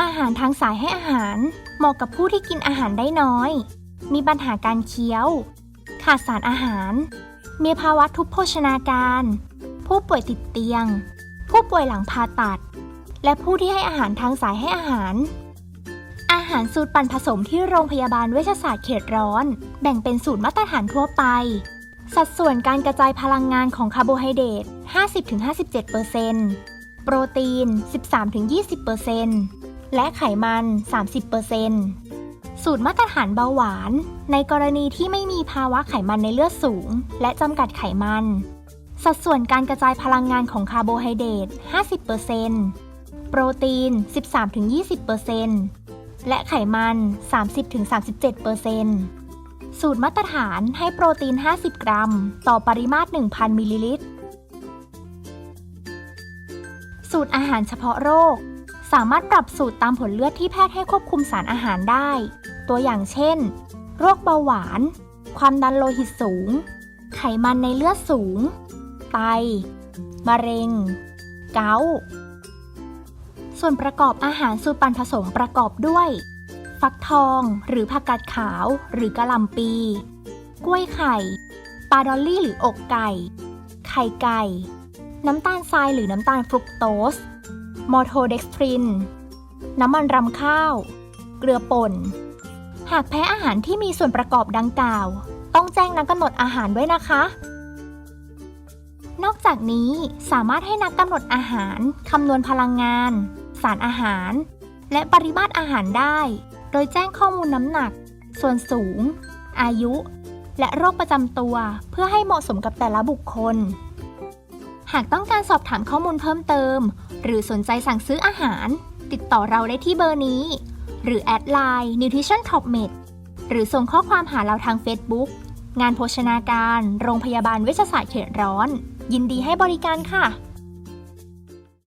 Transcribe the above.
อาหารทางสายให้อาหาร เหมาะกับผู้ที่กินอาหารได้น้อย มีปัญหาการเคี้ยว ขาดสารอาหาร มีภาวะทุพโภชนาการ ผู้ป่วยติดเตียง ผู้ป่วยหลังผ่าตัด และผู้ที่ให้อาหารทางสายให้อาหาร อาหารสูตรปั่นผสมที่โรงพยาบาลเวชศาสตร์เขตร้อน แบ่งเป็นสูตรมาตรฐานทั่วไป สัดส่วนการกระจายพลังงานของคาร์โบไฮเดรต 50-57%โปรตีน 13-20% และไขมัน 30%สูตรมาตรฐานเบาหวาน ในกรณีที่ไม่มีภาวะไขมันในเลือดสูง และจำกัดไขมัน สัดส่วนการกระจายพลังงานของคาร์โบไฮเดรต 50%โปรตีน 13-20%และไขมัน 30-37%สูตรมาตรฐานให้โปรตีน 50 กรัม ต่อปริมาตร 1,000 มิลลิลิตร สูตรอาหารเฉพาะโรค สามารถปรับสูตรตามผลเลือดที่แพทย์ให้ควบคุมสารอาหารได้ ตัวอย่างเช่น โรคเบาหวาน ความดันโลหิตสูง ไขมันในเลือดสูง ไต มะเร็ง เกาต์ส่วนประกอบอาหารสูตรปั่นผสมประกอบด้วย ฟักทองหรือผักกาดขาวหรือกะหล่ำปี กล้วยไข่ ปลาดอลลี่หรืออกไก่ ไข่ไก่ น้ำตาลทรายหรือน้ำตาลฟรุกโตส มอโทเด็กซ์ทริน น้ำมันรำข้าว เกลือป่น หากแพ้อาหารที่มีส่วนประกอบดังกล่าว ต้องแจ้งนักกำหนดอาหารด้วยนะคะ นอกจากนี้สามารถให้นักกำหนดอาหารคำนวณพลังงาน สารอาหาร และปริมาตรอาหารได้ โดยแจ้งข้อมูลน้ำหนัก ส่วนสูง อายุ และโรคประจำตัวเพื่อให้เหมาะสมกับแต่ละบุคคล หากต้องการสอบถามข้อมูลเพิ่มเติม หรือสนใจสั่งซื้ออาหาร ติดต่อเราได้ที่เบอร์นี้ หรือแอดไลน์ Nutrition Top Med หรือส่งข้อความหาเราทาง Facebook งานโภชนาการ โรงพยาบาลเวชศาสตร์เขตร้อน ยินดีให้บริการค่ะ